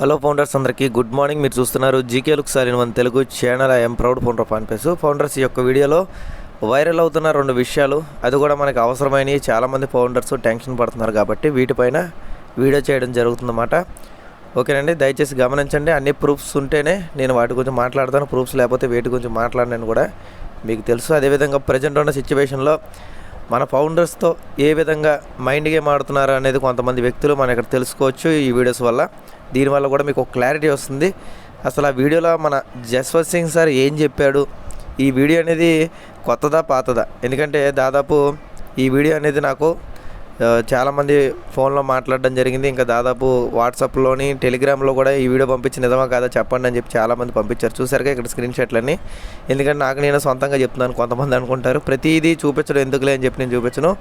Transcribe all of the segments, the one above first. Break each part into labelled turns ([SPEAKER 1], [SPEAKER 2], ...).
[SPEAKER 1] Hello founders అందరికీ good morning. మీరు చూస్తున్నారు GK look sir one Telugu channel. I'm proud founder of అన్పేస్ founders ఈ యొక్క వీడియోలో వైరల్ అవుతున్న రెండు విషయాలు. అది కూడా మనకు అవసరమైనవి. చాలామంది ఫౌండర్స్ టెన్షన్ పడుతున్నారు కాబట్టి వీటిపైన వీడియో చేయడం జరుగుతుందన్నమాట. ఓకేనండి దయచేసి గమనించండి. అన్ని ప్రూఫ్స్ ఉంటేనే నేను వాటి గురించి మాట్లాడతాను. ప్రూఫ్స్ లేకపోతే వీటి గురించి మాట్లాడినాను కూడా మీకు తెలుసు. అదేవిధంగా ప్రజెంట్ ఉన్న సిచ్యువేషన్లో మన ఫౌండర్స్తో ఏ విధంగా మైండ్ గేమ్ ఆడుతున్నారు అనేది కొంతమంది వ్యక్తులు మనం ఇక్కడ తెలుసుకోవచ్చు ఈ వీడియోస్ వల్ల. దీనివల్ల కూడా మీకు ఒక క్లారిటీ వస్తుంది. అసలు ఆ వీడియోలో మన జస్వంత్ సింగ్ సార్ ఏం చెప్పాడు? ఈ వీడియో అనేది కొత్తదా పాతదా? ఎందుకంటే దాదాపు ఈ వీడియో అనేది నాకు చాలామంది ఫోన్లో మాట్లాడడం జరిగింది. ఇంకా దాదాపు వాట్సాప్లోని టెలిగ్రామ్లో కూడా ఈ వీడియో పంపించి నిజమా కాదా చెప్పండి అని చెప్పి చాలామంది పంపించారు. చూసారుగా ఇక్కడ స్క్రీన్ షాట్లన్నీ. ఎందుకంటే నాకు నేను సొంతంగా చెప్తున్నాను కొంతమంది అనుకుంటారు. ప్రతిదీ చూపించడం ఎందుకులే అని చెప్పి నేను చూపించను.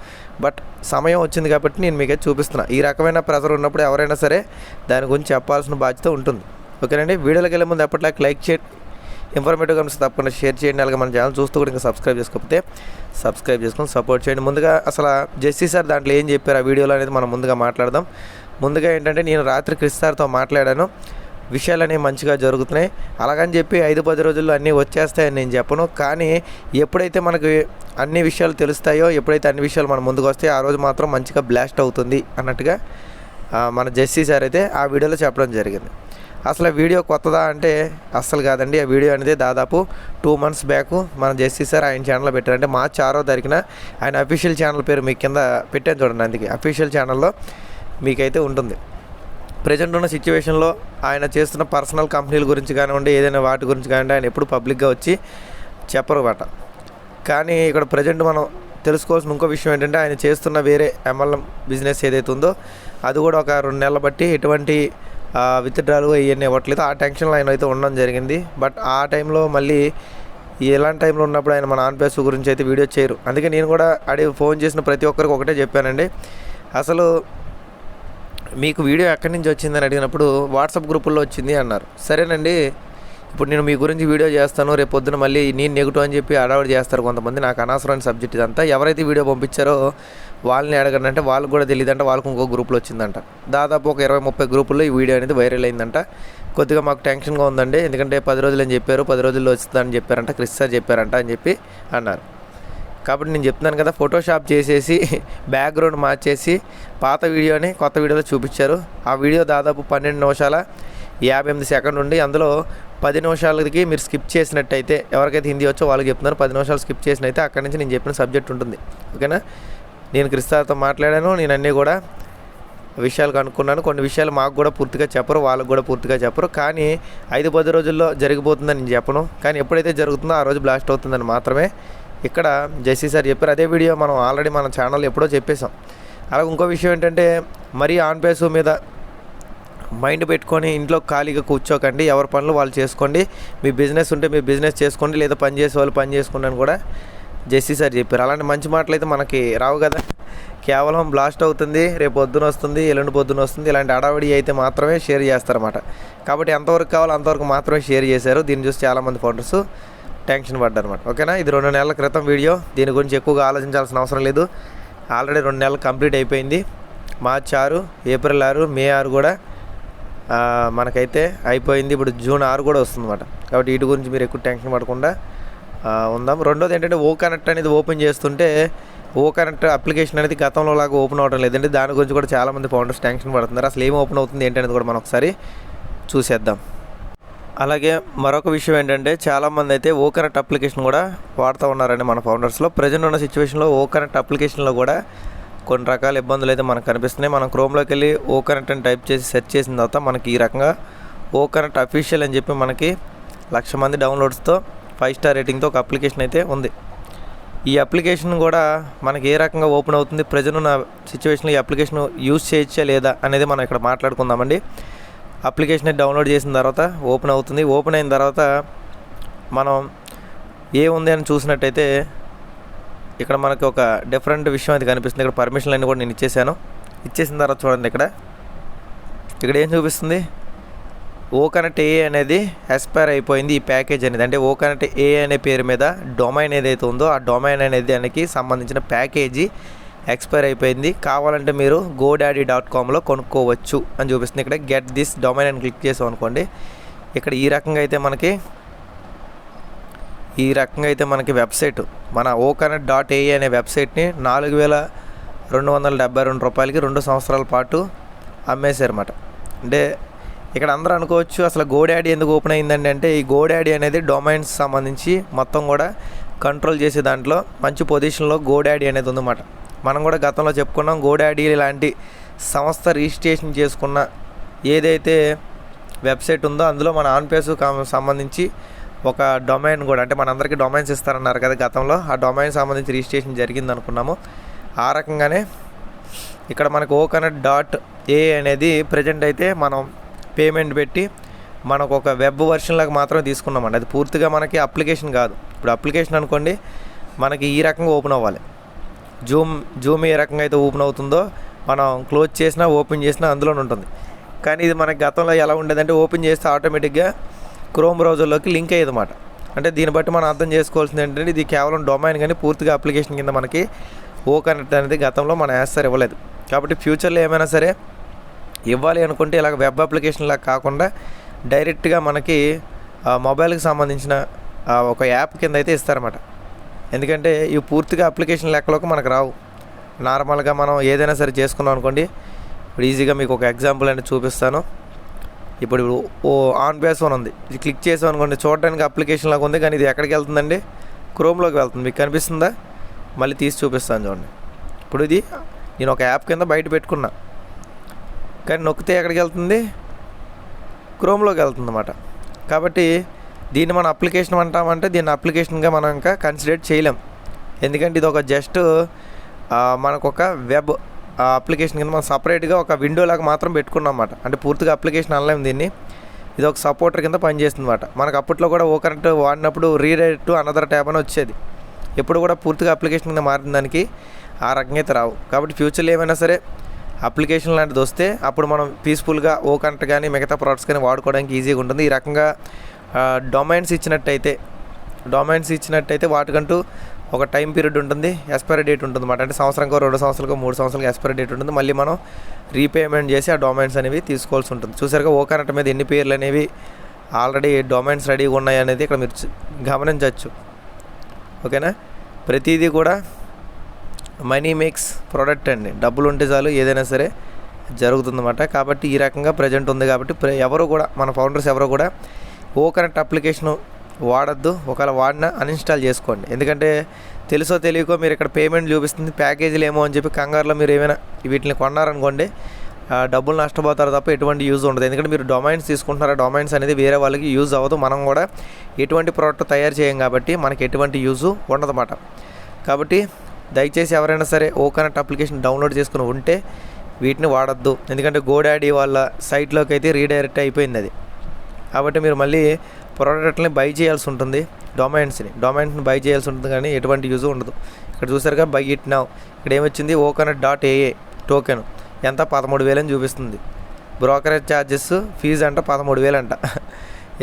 [SPEAKER 1] బట్ సమయం వచ్చింది కాబట్టి నేను మీకే చూపిస్తున్నా. ఈ రకమైన ప్రెజర్ ఉన్నప్పుడు ఎవరైనా సరే దాని గురించి చెప్పాల్సిన బాధ్యత ఉంటుంది. ఓకేనండి? వీడియోలోకి వెళ్ళే ముందు ఎప్పటిలాగా లైక్ చేయండి. ఇన్ఫర్మేటివ్గా కనిపిస్తే తప్పకుండా షేర్ చేయండి. అలాగే మన ఛానల్ చూస్తూ కూడా ఇంకా సబ్స్క్రైబ్ చేసుకోకపోతే సబ్స్క్రైబ్ చేసుకొని సపోర్ట్ చేయండి. ముందుగా అసలు జెస్సీ సార్ దాంట్లో ఏం చెప్పారు? ఆ వీడియోలో అనేది మనం ముందుగా మాట్లాడదాం. ముందుగా ఏంటంటే నేను రాత్రి క్రిస్ సార్తో మాట్లాడాను. విషయాలు అనేవి మంచిగా జరుగుతున్నాయి. అలాగని చెప్పి ఐదు పది రోజుల్లో అన్నీ వచ్చేస్తాయని నేను చెప్పను. కానీ ఎప్పుడైతే మనకి అన్ని విషయాలు తెలుస్తాయో ఎప్పుడైతే అన్ని విషయాలు మన ముందుకు వస్తాయో ఆ రోజు మాత్రం మంచిగా బ్లాస్ట్ అవుతుంది అన్నట్టుగా మన జెస్సీ సార్ అయితే ఆ వీడియోలో చెప్పడం జరిగింది. అసలు వీడియో కొత్తదా అంటే అస్సలు కాదండి. ఆ వీడియో అనేది దాదాపు టూ మంత్స్ బ్యాక్ మన జెస్సీ సార్ ఆయన ఛానల్లో పెట్టారు. అంటే మార్చి ఆరో తారీఖున ఆయన అఫీషియల్ ఛానల్ పేరు మీకు కింద పెట్టాను చూడండి అందుకే. అఫీషియల్ ఛానల్లో మీకైతే ఉంటుంది. ప్రజెంట్ ఉన్న సిచ్యువేషన్లో ఆయన చేస్తున్న పర్సనల్ కంపెనీల గురించి కానివ్వండి ఏదైనా వాటి గురించి కానివ్వండి ఆయన ఎప్పుడు పబ్లిక్గా వచ్చి చెప్పరు మాట. కానీ ఇక్కడ ప్రజెంట్ మనం తెలుసుకోవాల్సిన ఇంకో విషయం ఏంటంటే ఆయన చేస్తున్న వేరే ఎంఎల్ఎం బిజినెస్ ఏదైతే ఉందో అది కూడా ఒక రెండు నెలల బట్టి ఎటువంటి విత్డ్రాలు ఇవన్నీ ఇవ్వట్లేదు. ఆ టెన్షన్లో ఆయన అయితే ఉండడం జరిగింది. బట్ ఆ టైంలో మళ్ళీ ఎలాంటి టైంలో ఉన్నప్పుడు ఆయన మన ఆన్పేస్ గురించి అయితే వీడియో చేయరు. అందుకే నేను కూడా అడి ఫోన్ చేసిన ప్రతి ఒక్కరికి ఒకటే చెప్పానండి. అసలు మీకు వీడియో ఎక్కడి నుంచి వచ్చిందని అడిగినప్పుడు వాట్సాప్ గ్రూపుల్లో వచ్చింది అన్నారు. సరేనండి. ఇప్పుడు నేను మీ గురించి వీడియో చేస్తాను రేపు పొద్దున మళ్ళీ నేను నెగిటివ్ అని చెప్పి అడవాడు చేస్తారు కొంతమంది. నాకు అనవసరమైన సబ్జెక్ట్ ఇదంతా. ఎవరైతే వీడియో పంపించారో వాళ్ళని అడగండి అంటే వాళ్ళకి కూడా తెలియదు అంటే వాళ్ళకి ఇంకో గ్రూప్లో వచ్చిందంట. దాదాపు ఒక ఇరవై ముప్పై గ్రూపుల్లో ఈ వీడియో అనేది వైరల్ అయిందంట. కొద్దిగా మాకు టెన్షన్గా ఉందండి. ఎందుకంటే పది రోజులు అని చెప్పారు పది రోజుల్లో వస్తుందని చెప్పారంట క్రిస్ సార్ చెప్పారంట అని చెప్పి అన్నారు. కాబట్టి నేను చెప్తున్నాను కదా ఫోటోషాప్ చేసేసి బ్యాక్గ్రౌండ్ మార్చేసి పాత వీడియోని కొత్త వీడియోలో చూపించారు. ఆ వీడియో దాదాపు పన్నెండు నిమిషాల యాభై ఎనిమిది సెకండ్ ఉండి అందులో పది నిమిషాలకి మీరు స్కిప్ చేసినట్టయితే ఎవరికైతే హిందీ వచ్చో వాళ్ళకి చెప్తున్నారు పది నిమిషాలు స్కిప్ చేసినైతే అక్కడి నుంచి నేను చెప్పిన సబ్జెక్ట్ ఉంటుంది. ఓకేనా? నేను క్రిస్తాతో మాట్లాడాను నేను అన్నీ కూడా విషయాలు కనుక్కున్నాను. కొన్ని విషయాలు మాకు కూడా పూర్తిగా చెప్పరు వాళ్ళకు కూడా పూర్తిగా చెప్పరు. కానీ ఐదు పది రోజుల్లో జరిగిపోతుందని నేను చెప్పను. కానీ ఎప్పుడైతే జరుగుతుందో ఆ రోజు బ్లాస్ట్ అవుతుందని మాత్రమే ఇక్కడ జెస్సీ సార్ చెప్పారు. అదే వీడియో మనం ఆల్రెడీ మన ఛానల్ ఎప్పుడో చెప్పేశాం. అలాగే ఇంకో విషయం ఏంటంటే మరీ ఆన్ పేసు మీద మైండ్ పెట్టుకొని ఇంట్లో ఖాళీగా కూర్చోకండి ఎవరి పనులు వాళ్ళు చేసుకోండి. మీ బిజినెస్ ఉంటే మీ బిజినెస్ చేసుకోండి లేదా పని చేసే వాళ్ళు పని చేసుకోండి అని కూడా జెస్సీ సార్ చెప్పారు. అలాంటి మంచి మాటలు అయితే మనకి రావు కదా. కేవలం బ్లాస్ట్ అవుతుంది రేపు పొద్దున వస్తుంది ఎల్లుండి పొద్దున వస్తుంది ఇలాంటి అడావిడి అయితే మాత్రమే షేర్ చేస్తారన్నమాట. కాబట్టి ఎంతవరకు కావాలో అంతవరకు మాత్రమే షేర్ చేశారు. దీన్ని చూసి చాలామంది ఫౌండర్స్ టెన్షన్ పడ్డారనమాట ఓకేనా? ఇది రెండు నెలల క్రితం వీడియో. దీని గురించి ఎక్కువగా ఆలోచించాల్సిన అవసరం లేదు. ఆల్రెడీ రెండు నెలలు కంప్లీట్ అయిపోయింది. మార్చ్ ఆరు ఏప్రిల్ ఆరు మే ఆరు కూడా మనకైతే అయిపోయింది. ఇప్పుడు జూన్ ఆరు కూడా వస్తుంది అనమాట కాబట్టి వీటి గురించి మీరు ఎక్కువ టెన్షన్ పడకుండా ఉందాం. రెండోది ఏంటంటే ఓ కనెక్ట్ అనేది ఓపెన్ చేస్తుంటే ఓ కనెక్ట్ అప్లికేషన్ అనేది గతంలో లాగా ఓపెన్ అవ్వడం లేదంటే దాని గురించి కూడా చాలామంది ఫౌండర్స్ టెన్షన్ పడుతున్నారు. అసలు ఏం ఓపెన్ అవుతుంది ఏంటనేది కూడా మనం ఒకసారి చూసేద్దాం. అలాగే మరొక విషయం ఏంటంటే చాలామంది అయితే ఓ కనెక్ట్ అప్లికేషన్ కూడా వాడుతూ ఉన్నారండి మన ఫౌండర్స్లో. ప్రజెంట్ ఉన్న సిచ్యువేషన్లో ఓ కనెక్ట్ అప్లికేషన్లో కూడా కొన్ని రకాల ఇబ్బందులు అయితే మనకు కనిపిస్తున్నాయి. మనం క్రోమ్లోకి వెళ్ళి ఓ కనెక్ట్ అని టైప్ చేసి సెర్చ్ చేసిన తర్వాత మనకి ఈ రకంగా ఓ కనెక్ట్ అఫీషియల్ అని చెప్పి మనకి లక్ష మంది డౌన్లోడ్స్తో ఫైవ్ స్టార్ రేటింగ్తో ఒక అప్లికేషన్ అయితే ఉంది. ఈ అప్లికేషన్ కూడా మనకి ఏ రకంగా ఓపెన్ అవుతుంది? ప్రజెంట్ ఉన్న సిచ్యువేషన్లో ఈ అప్లికేషన్ యూజ్ చేయొచ్చా లేదా అనేది మనం ఇక్కడ మాట్లాడుకుందామండి. అప్లికేషన్ డౌన్లోడ్ చేసిన తర్వాత ఓపెన్ అవుతుంది. ఓపెన్ అయిన తర్వాత మనం ఏముంది అని చూసినట్టయితే ఇక్కడ మనకి ఒక డిఫరెంట్ విషయం అది కనిపిస్తుంది. ఇక్కడ పర్మిషన్లు అన్నీ కూడా నేను ఇచ్చేసాను. ఇచ్చేసిన తర్వాత చూడండి ఇక్కడ. ఇక్కడ ఏం చూపిస్తుంది? ఓ కనెక్ట్ ఏ అనేది ఎక్స్పైర్ అయిపోయింది ఈ ప్యాకేజ్ అనేది. అంటే ఓ కనెక్ట్ ఏ అనే పేరు మీద డొమైన్ ఏదైతే ఉందో ఆ డొమైన్ అనేది దానికి సంబంధించిన ప్యాకేజీ ఎక్స్పైర్ అయిపోయింది. కావాలంటే మీరు గోడాడీ డాట్ కామ్లో కొనుక్కోవచ్చు అని చూపిస్తుంది. ఇక్కడ గెట్ దిస్ డొమైన్ అని క్లిక్ చేసాం అనుకోండి ఇక్కడ ఈ రకంగా అయితే మనకి ఈ రకంగా అయితే మనకి వెబ్సైట్ మన ఓకనెట్ డాట్ ఏఏ అనే వెబ్సైట్ని నాలుగు వేల రెండు వందల డెబ్బై రెండు రూపాయలకి రెండు సంవత్సరాల పాటు అమ్మేశారన్నమాట. అంటే ఇక్కడ అందరూ అనుకోవచ్చు అసలు గోడాడీ ఎందుకు ఓపెన్ అయిందండి అంటే ఈ గోడాడీ అనేది డొమైన్స్ సంబంధించి మొత్తం కూడా కంట్రోల్ చేసే దాంట్లో మంచి పొజిషన్లో గోడాడీ అనేది ఉందన్నమాట. మనం కూడా గతంలో చెప్పుకున్నాం గోడాడీ లాంటి సంస్థ రిజిస్ట్రేషన్ చేసుకున్న ఏదైతే వెబ్సైట్ ఉందో అందులో మన ఆన్పేస్ సంబంధించి ఒక డొమైన్ కూడా అంటే మనందరికీ డొమైన్స్ ఇస్తారన్నారు కదా గతంలో ఆ డొమైన్ సంబంధించి రిజిస్ట్రేషన్ జరిగింది అనుకున్నాము ఆ రకంగానే ఇక్కడ మనకు ఓకనట్ డాట్ ఏ అనేది ప్రజెంట్ అయితే మనం పేమెంట్ పెట్టి మనకు ఒక వెబ్ వర్షన్ లాగా మాత్రమే తీసుకున్నామండి. అది పూర్తిగా మనకి అప్లికేషన్ కాదు. ఇప్పుడు అప్లికేషన్ అనుకోండి మనకి ఈ రకంగా ఓపెన్ అవ్వాలి. జూమ్ జూమ్ ఏ రకంగా అయితే ఓపెన్ అవుతుందో మనం క్లోజ్ చేసినా ఓపెన్ చేసినా అందులోనే ఉంటుంది. కానీ ఇది మనకి గతంలో ఎలా ఉండేదంటే ఓపెన్ చేస్తే ఆటోమేటిక్గా క్రోమ్ బ్రౌజర్లోకి లింక్ అయ్యేదన్నమాట. అంటే దీన్ని బట్టి మనం అర్థం చేసుకోవాల్సింది ఏంటంటే ఇది కేవలం డొమైన్ కానీ పూర్తిగా అప్లికేషన్ కింద మనకి ఓ కనెక్ట్ అనేది గతంలో మన యాస్తారు ఇవ్వలేదు. కాబట్టి ఫ్యూచర్లో ఏమైనా సరే ఇవ్వాలి అనుకుంటే ఇలాగ వెబ్ అప్లికేషన్ లాగా కాకుండా డైరెక్ట్గా మనకి మొబైల్కి సంబంధించిన ఒక యాప్ కింద అయితే ఇస్తారన్నమాట. ఎందుకంటే ఇవి పూర్తిగా అప్లికేషన్ లెక్కలోకి మనకు రావు. నార్మల్గా మనం ఏదైనా సరే చేసుకున్నాం అనుకోండి ఇప్పుడు ఈజీగా మీకు ఒక ఎగ్జాంపుల్ అనేది చూపిస్తాను. ఇప్పుడు ఓ ఆన్ బేస్ వన్ ఉంది. ఇది క్లిక్ చేసాం అనుకోండి చూడడానికి అప్లికేషన్ లాగా ఉంది కానీ ఇది ఎక్కడికి వెళ్తుందండి? క్రోమ్లోకి వెళ్తుంది. మీకు కనిపిస్తుందా? మళ్ళీ తీసి చూపిస్తాను చూడండి. ఇప్పుడు ఇది నేను ఒక యాప్ కింద బయట పెట్టుకున్నా. కానీ నొక్కితే ఎక్కడికి వెళ్తుంది? క్రోమ్లోకి వెళ్తుంది అన్నమాట కాబట్టి దీన్ని మనం అప్లికేషన్ అంటామంటే దీన్ని అప్లికేషన్గా మనం ఇంకా కన్సిడర్ చేయలేం. ఎందుకంటే ఇది ఒక జస్ట్ మనకు ఒక వెబ్ అప్లికేషన్ కింద మనం సపరేట్గా ఒక విండో లాగా మాత్రం పెట్టుకున్నాం అన్నమాట. అంటే పూర్తిగా అప్లికేషన్ అనలేము దీన్ని. ఇది ఒక సపోర్టర్ కింద పనిచేస్తుంది అనమాట మనకు అప్పట్లో కూడా ఓ కరెంట్ వాడినప్పుడు రీడైరెక్ట్ టు అనదర్ ట్యాబ్ అని వచ్చేది. ఎప్పుడు కూడా పూర్తిగా అప్లికేషన్ కింద మారిన దానికి ఆ రకంగా అయితే రావు. కాబట్టి ఫ్యూచర్లో ఏమైనా సరే అప్లికేషన్ లాంటిది వస్తే అప్పుడు మనం పీస్ఫుల్గా ఓ కరెంట్ కానీ మిగతా ప్రోడక్ట్స్ కానీ వాడుకోవడానికి ఈజీగా ఉంటుంది. ఈ రకంగా డొమైన్స్ ఇచ్చినట్టయితే డొమైన్స్ ఇచ్చినట్టయితే వాటికంటూ ఒక టైం పీరియడ్ ఉంటుంది ఎక్స్పైరీ డేట్ ఉంటుంది అనమాట అంటే సంవత్సరంకో రెండు సంవత్సరాలకో మూడు సంవత్సరాలకు ఎక్స్పైరీ డేట్ ఉంటుంది. మళ్ళీ మనం రీపేమెంట్ చేసి ఆ డొమైన్స్ అనేవి తీసుకోవాల్సి ఉంటుంది. చూసారుగా ఓ కరెంట్ మీద ఎన్ని పేర్లు అనేవి ఆల్రెడీ డొమైన్స్ రెడీగా ఉన్నాయి అనేది ఇక్కడ మీరు గమనించవచ్చు ఓకేనా? ప్రతిదీ కూడా మనీ మేక్స్ ప్రోడక్ట్ అండి. డబ్బులు ఉంటే చాలు ఏదైనా సరే జరుగుతుందన్నమాట. కాబట్టి ఈ రకంగా ప్రజెంట్ ఉంది కాబట్టి ప్ర- ఎవరు కూడా మన ఫౌండర్స్ ఎవరు కూడా ఓ కరెంట్ అప్లికేషన్ వాడద్దు ఒకవేళ వాడినా అన్ఇన్స్టాల్ చేసుకోండి. ఎందుకంటే తెలుసో తెలియకో మీరు ఇక్కడ పేమెంట్ చూపిస్తుంది ప్యాకేజీలు ఏమో అని చెప్పి కంగారులో మీరు ఏమైనా వీటిని కొన్నారనుకోండి ఆ, డబ్బులు నష్టపోతారు తప్ప ఎటువంటి యూజ్ ఉండదు. ఎందుకంటే మీరు డొమైన్స్ తీసుకుంటున్నారు డొమైన్స్ అనేది వేరే వాళ్ళకి యూజ్ అవ్వదు. మనం కూడా ఎటువంటి ప్రోడక్ట్ తయారు చేయం కాబట్టి మనకి ఎటువంటి యూజ్ ఉండదన్నమాట. కాబట్టి దయచేసి ఎవరైనా సరే ఓ కనెక్ట్ అప్లికేషన్ డౌన్లోడ్ చేసుకుని ఉంటే వీటిని వాడద్దు. ఎందుకంటే గోడాడీ వాళ్ళ సైట్లోకి అయితే రీడైరెక్ట్ అయిపోయింది అది. కాబట్టి మీరు మళ్ళీ ప్రోడక్ట్ని బై చేయాల్సి ఉంటుంది డొమైన్స్ని. డొమైన్స్ని బై చేయాల్సి ఉంటుంది కానీ ఎటువంటి యూజ్ ఉండదు. ఇక్కడ చూసారుగా బై ఇట్ నౌ. ఇక్కడ ఏమొచ్చింది? Okanet dot AA token. ఎంత? పదమూడు వేలని చూపిస్తుంది. బ్రోకరేజ్ ఛార్జెస్ ఫీజు అంట పదమూడు వేలు అంట.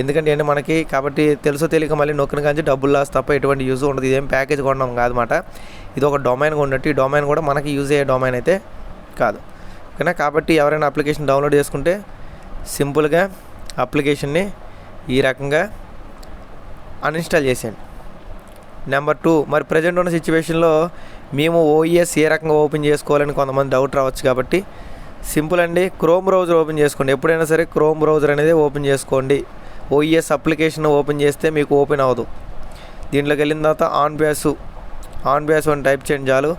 [SPEAKER 1] ఎందుకంటే ఏంటి మనకి? కాబట్టి తెలుసో తెలియక మళ్ళీ నొక్కిన కానీ డబ్బులు లాస్ తప్ప ఎటువంటి యూజ్ ఉండదు. ఇదేం ప్యాకేజ్ కొనడం కాదన్నమాట. ఇది ఒక డొమైన్ ఉన్నట్టు ఈ డొమైన్ కూడా మనకి యూజ్ అయ్యే డొమైన్ అయితే కాదు. ఓకేనా? కాబట్టి ఎవరైనా అప్లికేషన్ డౌన్లోడ్ చేసుకుంటే సింపుల్గా అప్లికేషన్ని ఈ రకంగా అన్ఇన్స్టాల్ చేసేయండి నెంబర్ టూ మరి ప్రజెంట్ ఉన్న సిచ్యువేషన్లో మేము ఓఈఎస్ ఏ రకంగా ఓపెన్ చేసుకోవాలని కొంతమంది డౌట్ రావచ్చు కాబట్టి సింపుల్ అండి. క్రోమ్ బ్రౌజర్ ఓపెన్ చేసుకోండి. ఎప్పుడైనా సరే క్రోమ్ బ్రౌజర్ అనేది ఓపెన్ చేసుకోండి. ఓఈఎస్ అప్లికేషన్ ఓపెన్ చేస్తే మీకు ఓపెన్ అవ్వదు. దీంట్లోకి వెళ్ళిన తర్వాత ఆన్ బ్యాస్ ఆన్ బ్యాస్ అని టైప్ చేయండి చాలు.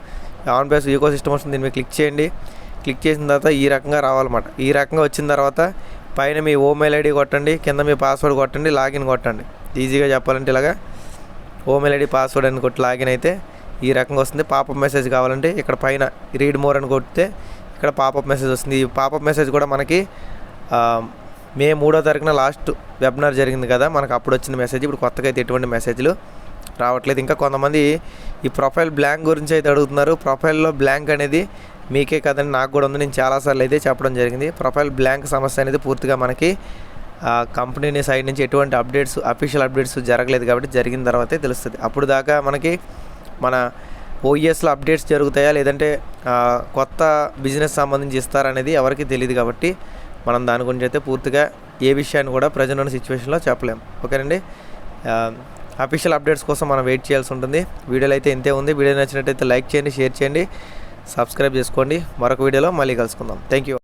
[SPEAKER 1] ఆన్ బ్యాస్ ఈకో సిస్టమ్ వస్తుంది దీని మీద క్లిక్ చేయండి. క్లిక్ చేసిన తర్వాత ఈ రకంగా రావాలన్నమాట. ఈ రకంగా వచ్చిన తర్వాత పైన మీ ఓమెయిల్ ఐడి కొట్టండి కింద మీ పాస్వర్డ్ కొట్టండి లాగిన్ కొట్టండి. ఈజీగా చెప్పాలంటే ఇలాగా ఓమెయిల్ ఐడి పాస్వర్డ్ అని కొట్టి లాగిన్ అయితే ఈ రకంగా వస్తుంది. పాపప్ మెసేజ్ కావాలంటే ఇక్కడ పైన రీడ్ మోర్ అని కొడితే ఇక్కడ పాపప్ మెసేజ్ వస్తుంది. ఈ పాపప్ మెసేజ్ కూడా మనకి మే మూడో తారీఖున లాస్ట్ వెబినార్ జరిగింది కదా మనకు అప్పుడు వచ్చిన మెసేజ్ ఇప్పుడు కొత్తగా అయితే ఎటువంటి మెసేజ్లు రావట్లేదు. ఇంకా కొంతమంది ఈ ప్రొఫైల్ బ్లాంక్ గురించి అయితే అడుగుతున్నారు. ప్రొఫైల్లో బ్లాంక్ అనేది మీకే కదండి నాకు కూడా ఉంది. నేను చాలాసార్లు అయితే చెప్పడం జరిగింది. ప్రొఫైల్ బ్లాంక్ సమస్య అనేది పూర్తిగా మనకి కంపెనీని కంపెనీ సైడ్ నుంచి ఎటువంటి అప్డేట్స్ అఫీషియల్ అప్డేట్స్ జరగలేదు కాబట్టి జరిగిన తర్వాతే తెలుస్తుంది. అప్పుడు దాకా మనకి మన ఓఈఎస్లో అప్డేట్స్ జరుగుతాయా లేదంటే కొత్త బిజినెస్ సంబంధించి ఇస్తారనేది ఎవరికి తెలియదు కాబట్టి మనం దాని గురించి అయితే పూర్తిగా ఏ విషయాన్ని కూడా ప్రజెంట్ ఉన్న సిచ్యువేషన్లో చెప్పలేం. ఓకేనండి? అఫీషియల్ అప్డేట్స్ కోసం మనం వెయిట్ చేయాల్సి ఉంటుంది. వీడియోలు అయితే ఇంతే ఉంది. వీడియో నచ్చినట్టయితే లైక్ చేయండి షేర్ చేయండి. సబ్స్క్రైబ్ చేసుకోండి. మరొక వీడియోలో మళ్ళీ కలుసుకుందాం. Thank you